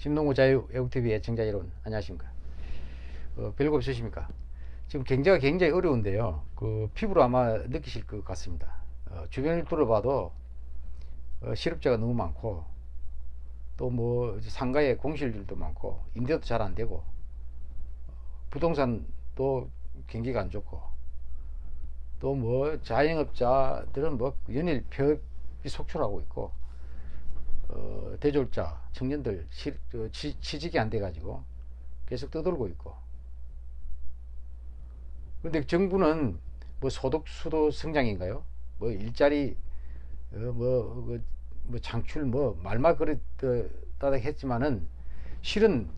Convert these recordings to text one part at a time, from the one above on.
신동구 자유 애국TV 애청자 여러분 안녕하십니까? 어, 별거 없으십니까? 지금 경제가 굉장히 어려운데요. 그 피부로 아마 느끼실 것 같습니다. 어, 주변을 둘러봐도 어, 실업자가 너무 많고 또 뭐 상가에 공실들도 많고 임대도 잘 안 되고 부동산도 경기가 안 좋고 또 뭐 자영업자들은 뭐 연일 폐업이 속출하고 있고 어, 대졸자 청년들 시, 저, 치, 취직이 안 돼 가지고 계속 떠돌고 있고 그런데 정부는 뭐 소득 수도 성장인가요? 뭐 일자리 어, 뭐, 그, 뭐 창출 뭐 말만 그랬다 했지만은 실은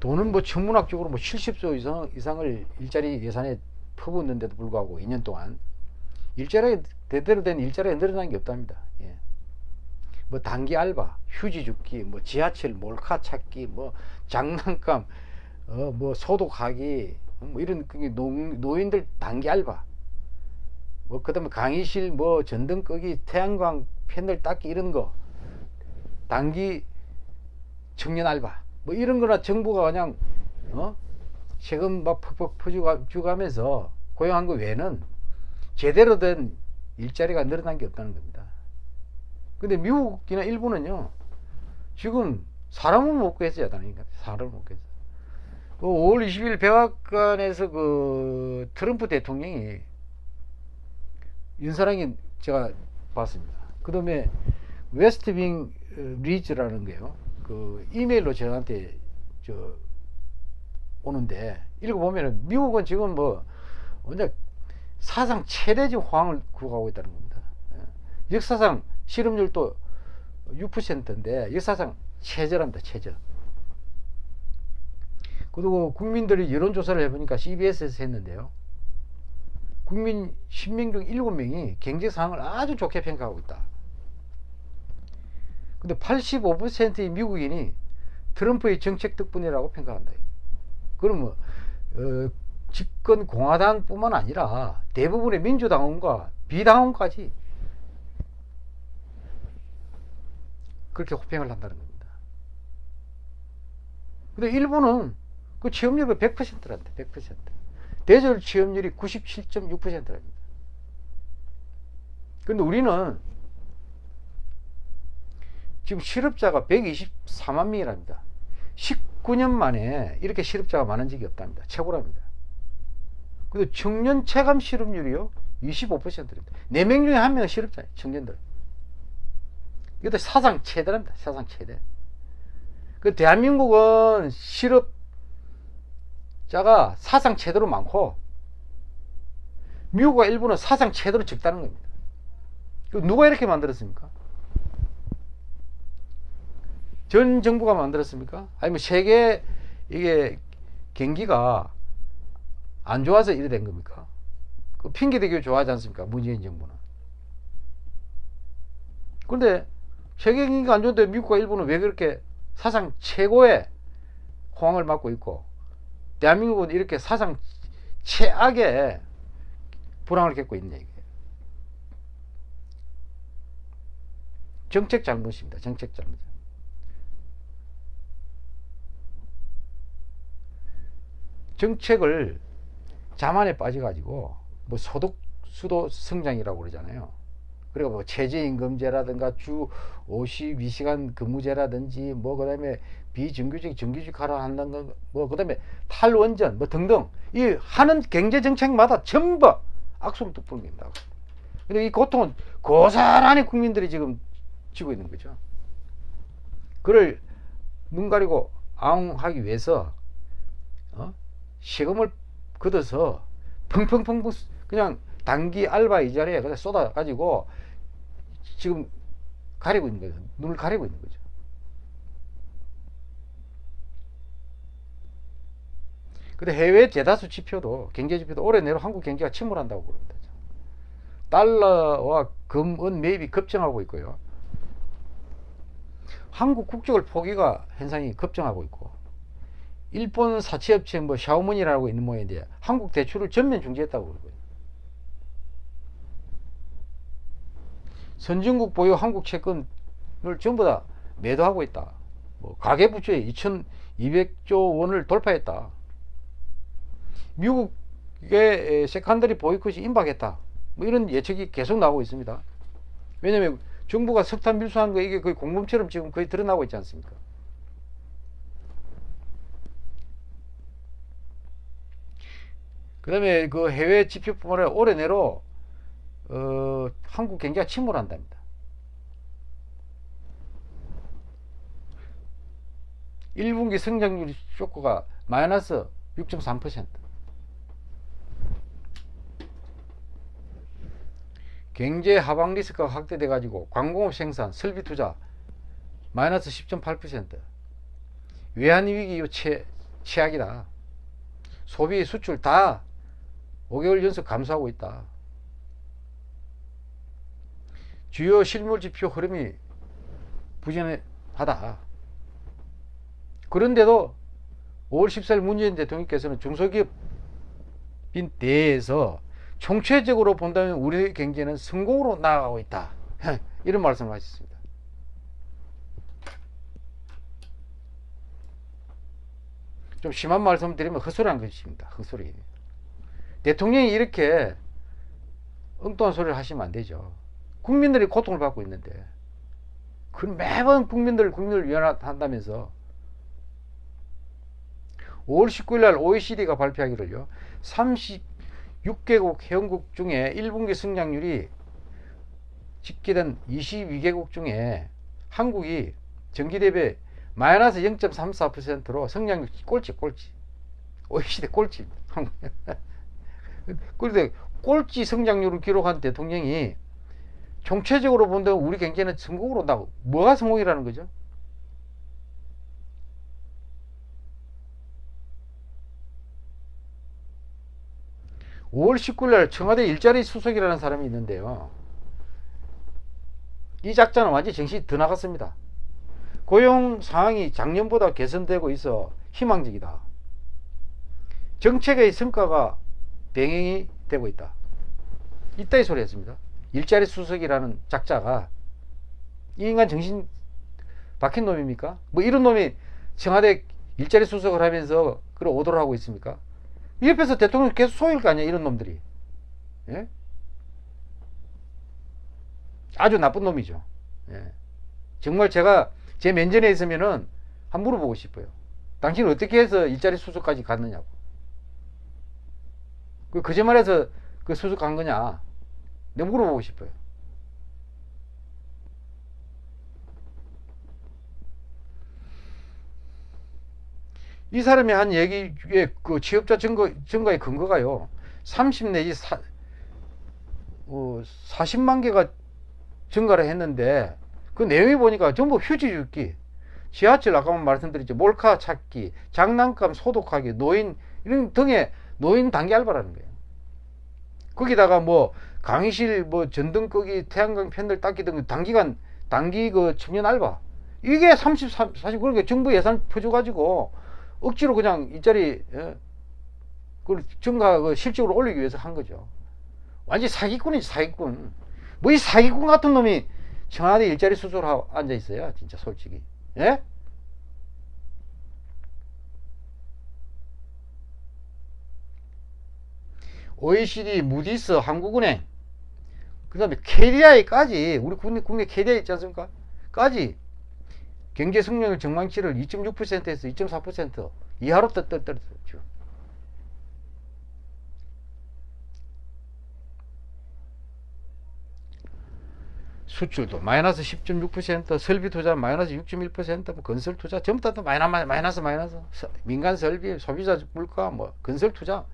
돈은 뭐 천문학적으로 뭐 70조 이상 이상을 일자리 예산에 퍼붓는데도 불구하고 2년 동안 일자리 대대로 된 일자리가 늘어난 게 없답니다. 예. 뭐 단기 알바, 휴지 줍기, 뭐 지하철 몰카 찾기, 뭐 장난감, 어 뭐 소독하기, 뭐 이런 노, 노인들 단기 알바, 뭐 그다음에 강의실 뭐 전등 끄기, 태양광 패널 닦기 이런 거. 단기 청년 알바, 뭐 이런 거나 정부가 그냥 어? 세금 막 퍽퍽 퍼주가 주가면서 고용한 거 외에는 제대로 된 일자리가 늘어난 게 없다는 겁니다. 근데 미국이나 일본은요, 지금 사람을 못 구해서 야단이니까 사람을 못. 그 5월 20일 백악관에서 그 트럼프 대통령이 윤사랑이 제가 봤습니다. 그 다음에 웨스트빙 리즈라는 게요. 그 이메일로 저한테 저 오는데 읽어보면은 미국은 지금 뭐 완전 사상 최대 지금 호황을 구가하고 있다는 겁니다. 예. 역사상 실업률도 6%인데 역사상 최저랍니다. 최저. 그리고 국민들이 여론조사를 해보니까 CBS에서 했는데요. 국민 10명 중 7명이 경제 상황을 아주 좋게 평가하고 있다. 근데 85%의 미국인이 트럼프의 정책 덕분이라고 평가한다. 그러면 어, 집권 공화당뿐만 아니라 대부분의 민주당원과 비당원까지 그렇게 호평을 한다는 겁니다. 근데 일본은 그 취업률이 100%란다. 100%. 대졸 취업률이 97.6%랍니다. 근데 우리는 지금 실업자가 124만 명이랍니다. 19년 만에 이렇게 실업자가 많은 적이 없답니다. 최고랍니다. 근데 청년 체감 실업률이요? 25%입니다. 4명 중에 1명은 실업자예요. 청년들. 이것도 사상 최대랍니다. 사상 최대. 그 대한민국은 실업자가 사상 최대로 많고 미국과 일본은 사상 최대로 적다는 겁니다. 그 누가 이렇게 만들었습니까? 전 정부가 만들었습니까? 아니면 세계 이게 경기가 안 좋아서 이래 된 겁니까? 그 핑계 대기 좋아하지 않습니까? 문재인 정부는. 그런데 세계 경기가 안 좋은데 미국과 일본은 왜 그렇게 사상 최고의 호황을 맞고 있고 대한민국은 이렇게 사상 최악의 불황을 겪고 있는 얘기예요. 정책 잘못입니다. 정책 잘못. 정책을 자만에 빠져가지고 뭐 소득 수도 성장이라고 그러잖아요. 그리고 뭐 최저임금제라든가 주 52시간 근무제라든지 뭐 그다음에 비정규직 정규직 하라 한다는 거뭐 그다음에 탈원전 뭐 등등 이 하는 경제 정책마다 전부 악수를 겁니다. 근데 이 고통은 고스란히 국민들이 지금 지고 있는 거죠. 그를 눈 가리고 아웅하기 위해서 어? 세금을 걷어서 펑펑펑펑 그냥 단기 알바 이 자리에 그냥 쏟아 가지고 지금 가리고 있는 거죠. 눈을 가리고 있는 거죠. 근데 해외 대다수 지표도 경제 지표도 올해 내로 한국 경제가 침몰한다고 그럽니다. 달러와 금은 매입이 급증하고 있고요. 한국 국적을 포기가 현상이 급증하고 있고 일본 사채업체 뭐 샤오문이라고 있는 모양인데 한국 대출을 전면 중지했다고 그러고요. 선진국 보유 한국 채권을 전부 다 매도하고 있다. 뭐 가계부채 2,200조 원을 돌파했다. 미국의 세컨더리 보이콧이 임박했다. 뭐 이런 예측이 계속 나오고 있습니다. 왜냐하면 정부가 석탄 밀수한 거 이게 거의 공범처럼 지금 거의 드러나고 있지 않습니까? 그다음에 그 해외 지표뿐만 아니라 올해 내로 어, 한국 경제가 침몰한답니다. 1분기 성장률 쇼크가 마이너스 6.3%. 경제 하방 리스크가 확대돼 가지고 광공업 생산, 설비 투자 마이너스 10.8%. 외환 위기 요 최, 최악이다. 소비 수출 다 5개월 연속 감소하고 있다. 주요 실물 지표 흐름이 부진하다. 그런데도 5월 14일 문재인 대통령께서는 중소기업인 대해서 총체적으로 본다면 우리 경제는 성공으로 나아가고 있다. 이런 말씀을 하셨습니다. 좀 심한 말씀 드리면 헛소리한 것입니다. 헛소리. 대통령이 이렇게 엉뚱한 소리를 하시면 안 되죠. 국민들이 고통을 받고 있는데 그 매번 국민들 국민을 위한다면서 5월 19일 날 OECD가 발표하기를요. 36개국 회원국 중에 1분기 성장률이 집계된 22개국 중에 한국이 전기 대비 마이너스 0.34%로 성장률 꼴찌 꼴찌. OECD 꼴찌. 그런데 꼴찌 성장률을 기록한 대통령이 총체적으로 본다면 우리 경제는 성공으로 온다고. 뭐가 성공이라는 거죠? (5월 19일) 날 청와대 일자리 수석이라는 사람이 있는데요. 이 작자는 완전히 정신이 더 나갔습니다. 고용 상황이 작년보다 개선되고 있어 희망적이다. 정책의 성과가 병행이 되고 있다. 이따위 소리 했습니다 일자리 수석이라는 작자가 이 인간 정신 박힌 놈입니까? 뭐 이런 놈이 청와대 일자리 수석을 하면서 그런 오도를 하고 있습니까? 이 옆에서 대통령 계속 소일 거 아니야 이런 놈들이 예? 아주 나쁜 놈이죠 예. 정말 제가 제 면전에 있으면은 한 물어보고 싶어요 당신은 어떻게 해서 일자리 수석까지 갔느냐고 그 거짓말해서 그 수석 간 거냐 내가 물어보고 싶어요. 이 사람이 한 얘기에 그 취업자 증거, 증가의 근거가요. 30 내지 사, 어, 40만 개가 증가를 했는데 그 내용이 보니까 전부 휴지 줍기, 지하철 아까 말씀드렸죠. 몰카 찾기, 장난감 소독하기, 노인 이런 등의 노인 단기 알바라는 거예요. 거기다가 뭐 강의실 뭐 전등 끄기 태양광 팬들 닦기 등 단기간 단기 그 청년 알바 이게 33 사실 그러니까 정부 예산 퍼줘 가지고 억지로 그냥 일자리 예, 그걸 증가 그 실적으로 올리기 위해서 한 거죠. 완전 사기꾼이지 사기꾼. 뭐 이 사기꾼 같은 놈이 청와대 일자리 수술을 하고 앉아 있어요. 진짜 솔직히. 예? OECD, 무디스, 한국은행, 그 다음에 KDI까지, 우리 국내, 국내 KDI 있지 않습니까? 까지 경제 성장률 전망치를 2.6%에서 2.4% 이하로 떨어뜨렸죠. 수출도 마이너스 10.6%, 설비 투자 마이너스 6.1%, 뭐 건설 투자 전부 다 마이너스 마이너스 마이너스 민간 설비, 소비자 물가, 뭐 건설 투자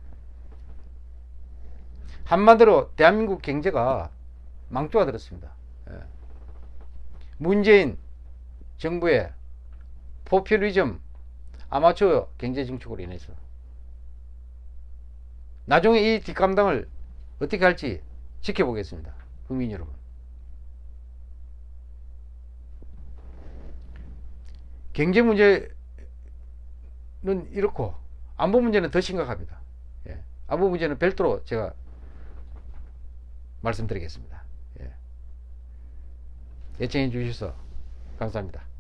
한마디로 대한민국 경제가 망조가 들었습니다. 예. 문재인 정부의 포퓰리즘 아마추어 경제 정책으로 인해서 나중에 이 뒷감당을 어떻게 할지 지켜보겠습니다. 국민 여러분. 경제 문제는 이렇고 안보 문제는 더 심각합니다. 예. 안보 문제는 별도로 제가 말씀드리겠습니다. 예. 예청해 주셔서 감사합니다.